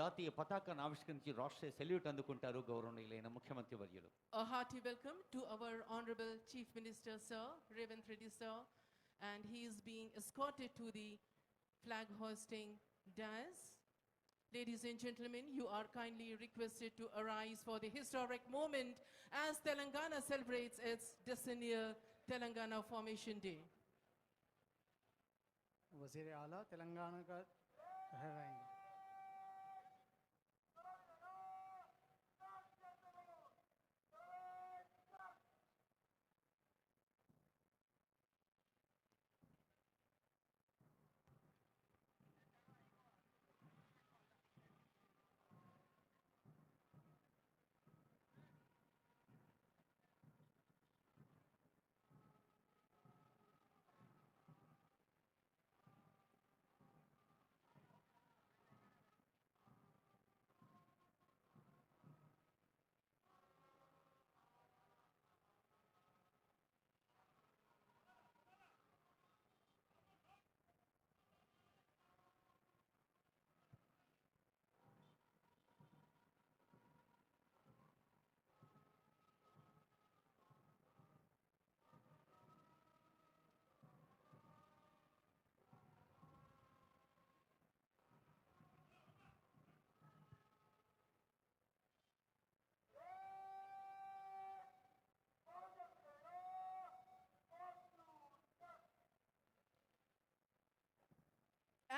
జాతీయ పతాకాన్ని ఆవిష్కరించి రాష్ట్రీయ సెల్యూట్ అందుకుంటారు గౌరవనీయులైన ముఖ్యమంత్రి వర్యులు A hearty welcome to our Honorable Chief Minister, Sir, Revanth Reddy, Sir, and he is being escorted to the flag hoisting dais. Ladies and gentlemen, you are kindly requested to arise for the historic moment as Telangana celebrates its decennial Telangana Formation Day. वजीर आला तेलंगाना का ठहराएंगे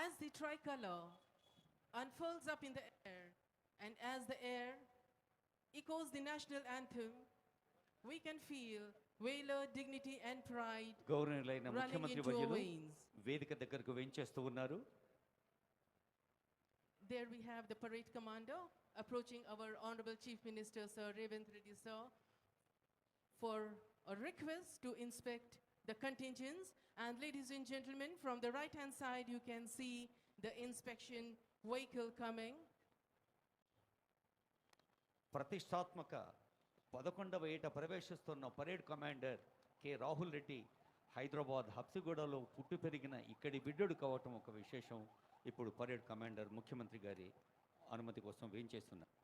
As the tricolor unfurls up in the air, and as the air echoes the national anthem, we can feel valor, dignity, and pride గౌరవనీయులైన running ముఖ్యమంత్రి into our వర్యులు veins. వేదిక దగ్గరకు వెంచేస్తూ ఉన్నారు There we have the parade commander approaching our Honorable Chief Minister, Sir Revanth Reddy, Sir, for a request to inspect the contingents. And ladies and gentlemen, from the right-hand side, you can see the inspection vehicle coming. ప్రతిష్టాత్మక పదకొండవ ఏట ప్రవేశిస్తున్న parade commander K Rahul Reddy Hyderabad హబ్సిగూడలో పుట్టి పెరిగిన ఇక్కడి బిడ్డడు కావటం ఒక విశేషం ఇప్పుడు పరేడ్ కమాండర్ ముఖ్యమంత్రి గారి అనుమతి కోసం వేయించేస్తున్నారు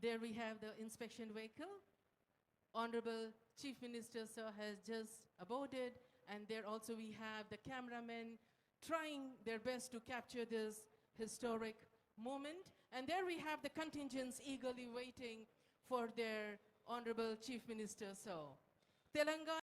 There we have the inspection vehicle. Honorable Chief Minister, sir, has just aboarded, and there also we have the cameramen trying their best to capture this historic moment. And there we have the contingents eagerly waiting for their Honorable Chief Minister, sir. Telangana